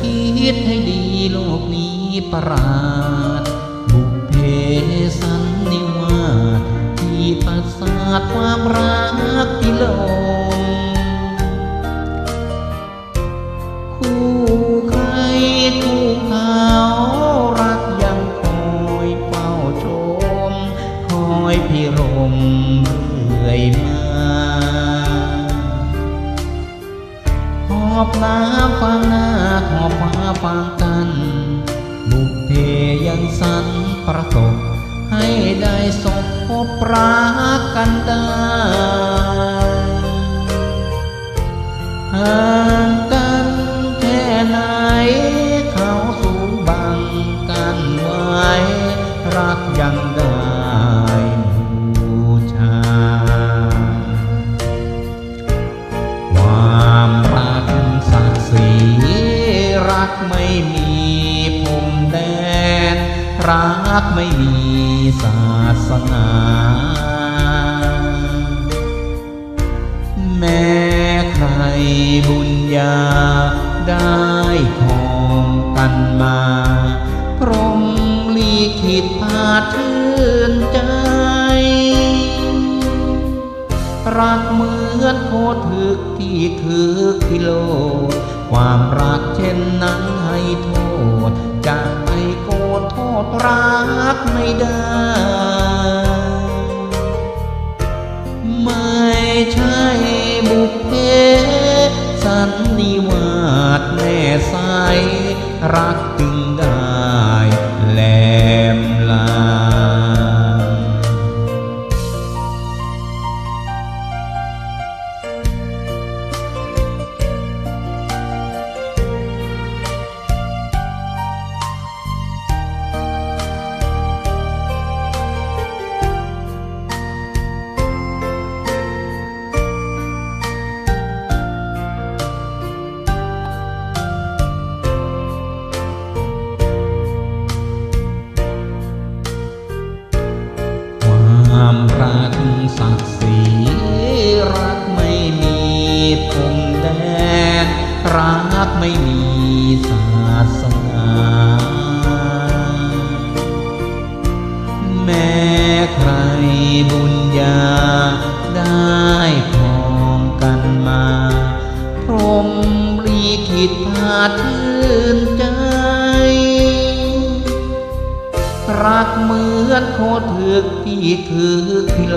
คิดให้ดีโลกนี้ประหลาด บุพเพสันนิวาสที่ประสาทความรักที่ลงคู่ใครคู่ อบน้ำฟังหน้าหอบฟ้าฟังกันบุพเพยังสันประสบให้ได้สบพบรักกันได้ห่างกันแค่ไหน เขาสูงบังกันไว้ รักยังได้ รักไม่มีศาสนา แม้ใครบุญญาได้ของกันมา พรหมลีขิตพาชื่นใจ รักเหมือนโคถึกที่คือกิโล ความรักเช่นนั้นให้โทษ รักไม่ได้ ไม่ใช่บุพเพสันนิวาสแน่ใสรักจึงได้ รักศักดิ์ศรีรักไม่มีพรมแดน รักไม่มีศาสนา แม้ใครบุญญาได้ของกันมา พรหมลีขิตพาชื่นใจ รักเหมือนโคถึกที่คือกิโล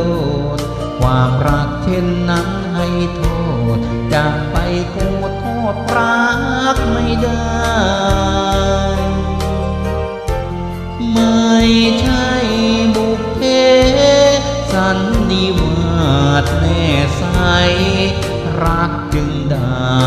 ดความรักเช่นนั้นให้โทษจะไปโกโทษรักไม่ได้ ไม่ใช่บุพเพสันนิวาสแน่ใสรักจึงได้